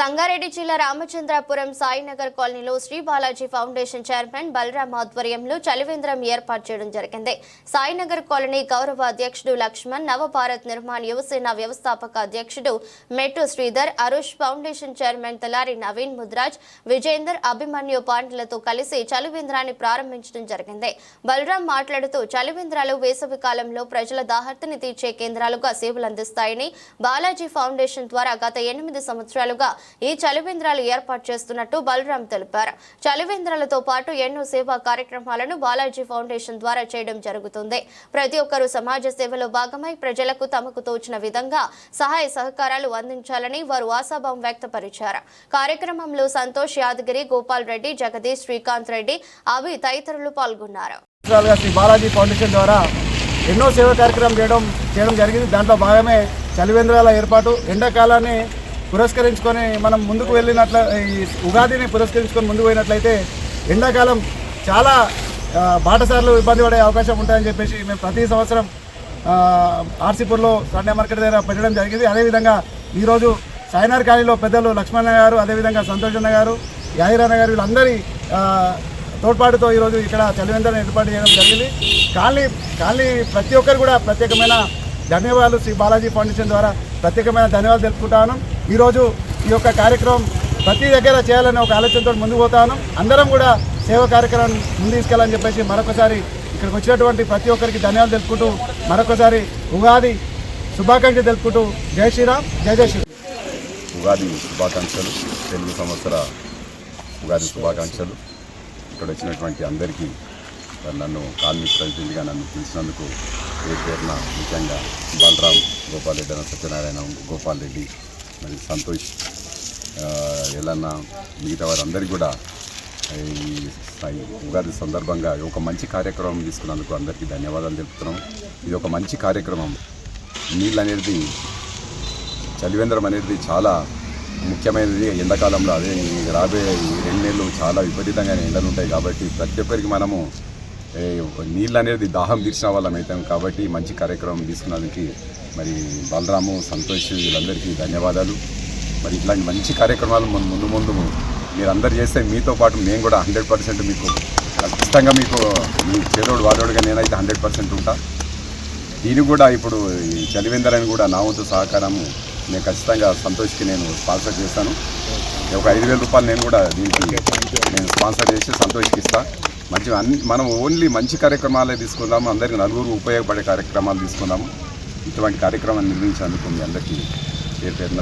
సంగారెడ్డి జిల్లా రామచంద్రాపురం సాయినగర్ కాలనీలో Sri Balaji foundation chairman Balaram ఆధ్వర్యంలో చలివేంద్రం ఏర్పాటు చేయడం జరిగింది. సాయినగర్ కాలనీ గౌరవ అధ్యక్షుడు లక్ష్మణ్ నవభారత్ నిర్మాణ్ యువసేన వ్యవస్థాపక అధ్యక్షుడు మెట్టు శ్రీధర్ అరుష్ ఫౌండేషన్ చైర్మన్ తలారి నవీన్ ముద్రాజ్ విజేందర్ అభిమన్యు పాండ్లతో కలిసి చలివేంద్రాన్ని ప్రారంభించడం జరిగింది. బలరాం మాట్లాడుతూ చలివేంద్రాలు వేసవి కాలంలో ప్రజల దాహర్తిని తీర్చే కేంద్రాలుగా సేవలు అందిస్తాయని బాలాజీ ఫౌండేషన్ ద్వారా గత ఎనిమిది సంవత్సరాలుగా ఈ చలివేంద్రాలు ఏర్పాటు చేస్తున్నట్టు బలరాం తెలిపారు. చలివేంద్రాలతో పాటు ఎన్నో సేవా కార్యక్రమాలను బాలాజీ ఫౌండేషన్ ద్వారా చేయడం జరుగుతుంది. ప్రతి ఒక్కరూ సమాజ సేవలో భాగమై ప్రజలకు తమకు తోచిన విధంగా సహాయ సహకారాలు అందించాలని వారు ఆశాభావం వ్యక్తపరిచారు. కార్యక్రమంలో సంతోష్ యాదగిరి గోపాల్ రెడ్డి జగదీష్ శ్రీకాంత్ రెడ్డి అవి తదితరులు పాల్గొన్నారు. శ్రీ బాలాజీ ఫౌండేషన్ ద్వారా ఎన్నో సేవా కార్యక్రమం చేయడం చేయడం జరిగింది. దాంట్లో భాగమే చలివేంద్రాల ఏర్పాటు. ఎండాకాలాన్ని పురస్కరించుకొని మనం ముందుకు వెళ్ళినట్ల ఈ ఉగాదిని పురస్కరించుకొని ముందుకు పోయినట్లయితే ఎండాకాలం చాలా బాటసార్లు ఇబ్బంది పడే అవకాశం ఉంటాయని చెప్పేసి మేము ప్రతి సంవత్సరం ఆర్సీపూర్లో సండే మార్కెట్ దగ్గర పెట్టడం జరిగింది. అదేవిధంగా ఈరోజు సాయినార్ కాలనీలో పెద్దలు లక్ష్మణ గారు అదేవిధంగా సంతోష్ అన్న గారు యాహిరన్న గారు వీళ్ళందరి తోడ్పాటుతో ఈరోజు ఇక్కడ చలివెందరం ఏర్పాటు చేయడం జరిగింది. కాలనీ కాలనీ ప్రతి ఒక్కరు కూడా ప్రత్యేకమైన ధన్యవాదాలు శ్రీ బాలాజీ ఫౌండేషన్ ద్వారా ప్రత్యేకమైన ధన్యవాదాలు తెలుపుకుంటాను. ఈరోజు ఈ యొక్క కార్యక్రమం ప్రతి దగ్గర చేయాలనే ఒక ఆలోచనతో ముందుకు పోతాను. అందరం కూడా సేవా కార్యక్రమం ముందు తీసుకెళ్ళాలని చెప్పేసి మరొకసారి ఇక్కడికి వచ్చినటువంటి ప్రతి ఒక్కరికి ధన్యవాదాలు తెలుపుకుంటూ మరొకసారి ఉగాది శుభాకాంక్షలు తెలుపుకుంటూ జై శ్రీరామ్ జై జై శ్రీరామ్. ఉగాది శుభాకాంక్షలు తెలుగు సంవత్సర ఉగాది శుభాకాంక్షలు. ఇక్కడ వచ్చినటువంటి అందరికీ మరి నన్ను కార్మిక ప్రతినిధిగా నన్ను పిలిచినందుకు పేరు పేరున ముఖ్యంగా బలరాం గోపాల్ రెడ్డి అన్న సత్యనారాయణ గోపాల్ రెడ్డి మరి సంతోష్ ఎలా ఎల్లన్న మిగతా వారందరికీ కూడా ఈ ఉగాది సందర్భంగా ఒక మంచి కార్యక్రమం తీసుకున్నందుకు అందరికీ ధన్యవాదాలు తెలుపుతున్నాం. ఇది ఒక మంచి కార్యక్రమం. నీళ్ళు అనేది చలివేంద్రం అనేది చాలా ముఖ్యమైనది. ఎండాకాలంలో అదే రాబోయే ఈ రెండు నెలలు చాలా విపరీతంగా ఎండలు ఉంటాయి కాబట్టి ప్రతి ఒక్కరికి మనము నీళ్ళు అనేది దాహం తీర్చిన వాళ్ళం అవుతాం కాబట్టి మంచి కార్యక్రమం తీసుకున్నందుకు మరి బలరాము సంతోష్ వీళ్ళందరికీ ధన్యవాదాలు. మరి ఇట్లాంటి మంచి కార్యక్రమాలు మన ముందు ముందు మీరు అందరు చేస్తే మీతో పాటు మేము కూడా హండ్రెడ్ పర్సెంట్ మీకు ఖచ్చితంగా మీకు మీ చేదోడు వాదోడుగా నేనైతే హండ్రెడ్ పర్సెంట్ ఉంటా. దీనికి కూడా ఇప్పుడు ఈ చలివేందరని కూడా నా వంతు సహకారము నేను ఖచ్చితంగా సంతోష్కి నేను స్పాన్సర్ చేస్తాను. ఒక ఐదు వేల రూపాయలు నేను కూడా దీనికి నేను స్పాన్సర్ చేసి సంతోష్కి ఇస్తాను మంచి అన్ని మనం ఓన్లీ మంచి కార్యక్రమాలే తీసుకుందాము అందరికీ నలుగురు ఉపయోగపడే కార్యక్రమాలు తీసుకుందాము. ఇటువంటి కార్యక్రమాన్ని నిర్మించేందుకు మీ అందరికీ పేరు పేరున